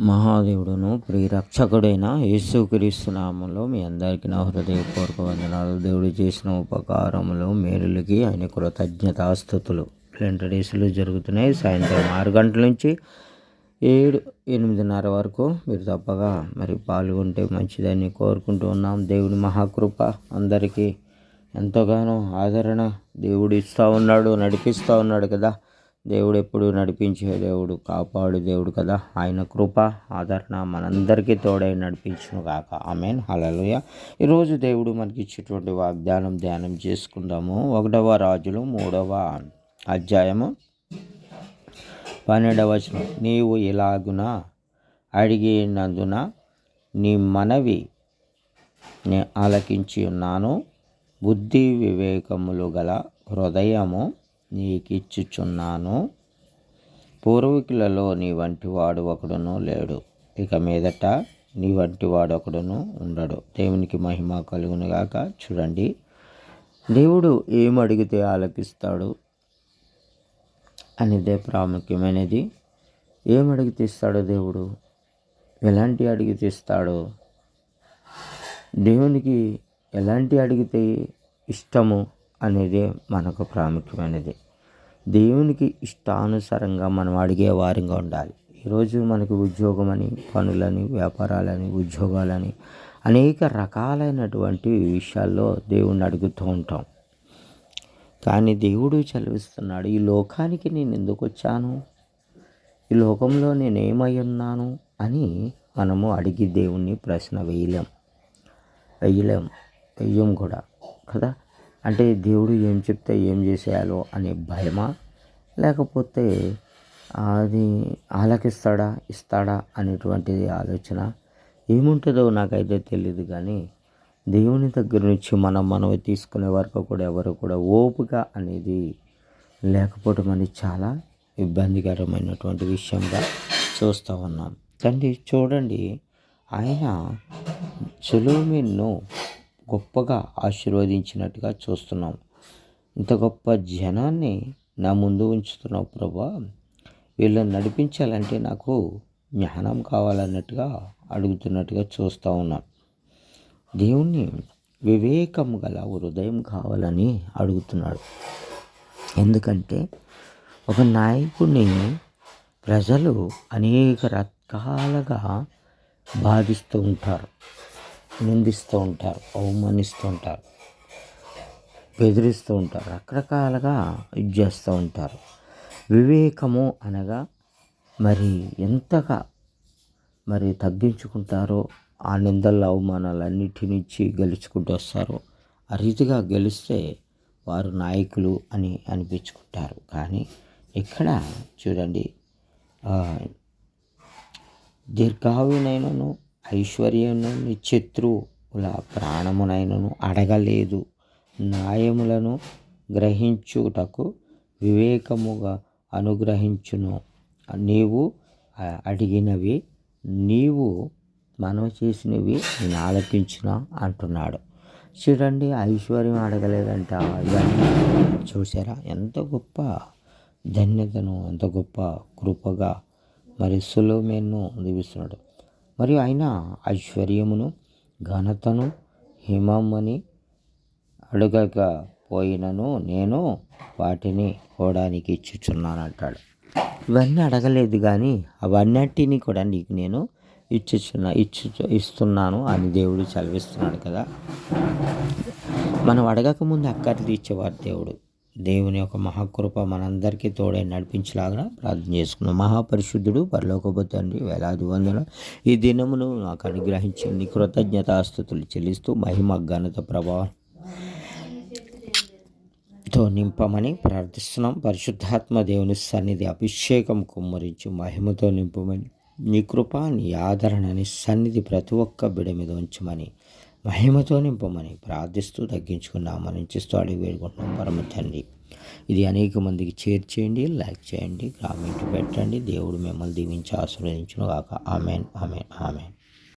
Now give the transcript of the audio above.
మహాదేవుడును ప్రియరక్షకుడైన యేసుక్రీస్తు నామంలో మీ అందరికీ నా హృదయపూర్వక వందనాలు. దేవుడు చేసిన ఉపకారములు మేలులకి ఆయన కృతజ్ఞతాస్థుతులు ఇలాంటి డేస్లు జరుగుతున్నాయి. సాయంత్రం ఆరు గంటల నుంచి ఏడు ఎనిమిదిన్నర వరకు మీరు తప్పగా మరి పాల్గొంటే మంచిదని కోరుకుంటూ ఉన్నాం. దేవుడి మహాకృప అందరికీ ఎంతగానో ఆదరణ దేవుడు ఇస్తూ ఉన్నాడు నడిపిస్తూ ఉన్నాడు కదా. దేవుడు ఎప్పుడు నడిపించే దేవుడు కాపాడు దేవుడు కదా. ఆయన కృప ఆదరణ మనందరికీ తోడై నడిపించును కాక ఆమెన్. హలలుయ ఈరోజు దేవుడు మనకి ఇచ్చేటువంటి వాగ్దానం ధ్యానం చేసుకుందాము. ఒకటవ రాజులు మూడవ అధ్యాయము పన్నెండవ వచనం. నీవు ఇలాగున అడిగినందున నీ మనవి నే ఆలకించి ఉన్నాను. బుద్ధి వివేకములు గల హృదయము నీకిచ్చుచున్నాను. పూర్వీకులలో నీ వంటి వాడు ఒకడును లేడు. ఇక మీదట నీ వంటి వాడు ఒకడును ఉండడు. దేవునికి మహిమ కలుగునుగాక చూడండి. దేవుడు ఏమడిగితే అడిగితే ఆలకిస్తాడు అనేదే ప్రాముఖ్యమైనది. ఏం అడిగితే ఇస్తాడు దేవుడు? ఎలాంటి అడిగితే ఇస్తాడు? దేవునికి ఎలాంటి అడిగితే ఇష్టము అనేది మనకు ప్రాముఖ్యమైనది. దేవునికి ఇష్టానుసారంగా మనం అడిగే వారంగా ఉండాలి. ఈరోజు మనకు ఉద్యోగం అని పనులని వ్యాపారాలని ఉద్యోగాలని అనేక రకాలైనటువంటి విషయాల్లో దేవుణ్ణి అడుగుతూ ఉంటాం. కానీ దేవుడు చదివిస్తున్నాడు ఈ లోకానికి నేను ఎందుకు వచ్చాను? ఈ లోకంలో నేను ఏమై ఉన్నాను? అని మనము అడిగి దేవుణ్ణి ప్రశ్న వేయలేం. వేయలేం. వెయ్యం కూడా. కదా? అంటే దేవుడు ఏం చెప్తే ఏం చేసేయాలో అనే భయమా? లేకపోతే అది ఆలకిస్తాడా ఇస్తాడా అనేటువంటిది ఆలోచన ఏముంటుందో నాకైతే తెలియదు కానీ దేవుని దగ్గర నుంచి మనం మనవి తీసుకునే వరకు కూడా ఎవరు కూడా ఓపిక అనేది లేకపోవడం అనేది చాలా ఇబ్బందికరమైనటువంటి విషయంగా చూస్తూ ఉన్నాం. తండ్రి చూడండి ఆయన సులోమిన్ను గొప్పగా ఆశీర్వదించినట్టుగా చూస్తున్నాం. ఇంత గొప్ప జనాన్ని నా ముందు ఉంచుతున్నావు ప్రభా. వీళ్ళని నడిపించాలంటే నాకు జ్ఞానం కావాలన్నట్టుగా అడుగుతున్నట్టుగా చూస్తూ ఉన్నాను దేవుణ్ణి వివేకం గల హృదయం కావాలని అడుగుతున్నాడు. ఎందుకంటే ఒక నాయకుడిని ప్రజలు అనేక రకాలుగా బాధిస్తూ ఉంటారు. నిందిస్తూ ఉంటారు అవమానిస్తూ ఉంటారు బెదిరిస్తూ ఉంటారు రకరకాలుగా ఇది చేస్తూ ఉంటారు. వివేకము అనగా మరి ఎంతగా మరి తగ్గించుకుంటారో ఆ నిందల అవమానాలన్నిటినిచ్చి గెలుచుకుంటూ వస్తారో ఆ రీతిగా గెలిస్తే వారు నాయకులు అని అనిపించుకుంటారు. కానీ ఇక్కడ చూడండి దీర్ఘావినైనను ఐశ్వర్యమును శత్రువుల ప్రాణమునైనను అడగలేదు. న్యాయములను గ్రహించుటకు వివేకముగా అనుగ్రహించును. నీవు అడిగినవి నీవు మనం చేసినవి నేను ఆలకించిన అంటున్నాడు. చూడండి ఐశ్వర్యం అడగలేదంట. ఇవన్నీ చూసారా ఎంత గొప్ప ధన్యతను ఎంత గొప్ప కృపగా మరి సులోమేను దీవిస్తున్నాడు మరియు ఆయన ఐశ్వర్యమును ఘనతను హిమమ్మని అడగకపోయినను నేను వాటిని కోడానికి ఇచ్చుచున్నాను అంటాడు. ఇవన్నీ అడగలేదు కానీ అవన్నిటినీ కూడా నీకు నేను ఇచ్చుచున్నా ఇచ్చు ఇస్తున్నాను అని దేవుడు చదివిస్తున్నాడు కదా. మనం అడగకముందు అక్కర్లు ఇచ్చేవాడు దేవుడు. దేవుని యొక్క మహాకృప మనందరికీ తోడే నడిపించలాగా ప్రార్థన చేసుకున్నాం. మహాపరిశుద్ధుడు పరలోకపు తండ్రి వేలాది వందల ఈ దినమును నాకు అనుగ్రహించి నీ కృతజ్ఞతాస్థుతులు చెల్లిస్తూ మహిమ ఘనత ప్రభావం తో నింపమని ప్రార్థిస్తున్నాం. పరిశుద్ధాత్మ దేవుని సన్నిధి అభిషేకం కుమ్మరించి మహిమతో నింపమని నీ కృప నీ ఆదరణని సన్నిధి ప్రతి ఒక్క బిడ మీద ఉంచమని మహిమతో నింపమని ప్రార్థిస్తూ తగ్గించుకున్నామని ఇచ్చిస్తూ అడిగి వేడుకుంటున్నాం. పరమ తండ్రి ఇది అనేక మందికి చేర్చేయండి లైక్ చేయండి కామెంట్ పెట్టండి. దేవుడు మిమ్మల్ని దీవించి ఆశీర్వదించును కాక ఆమెన్ ఆమెన్ ఆమెన్.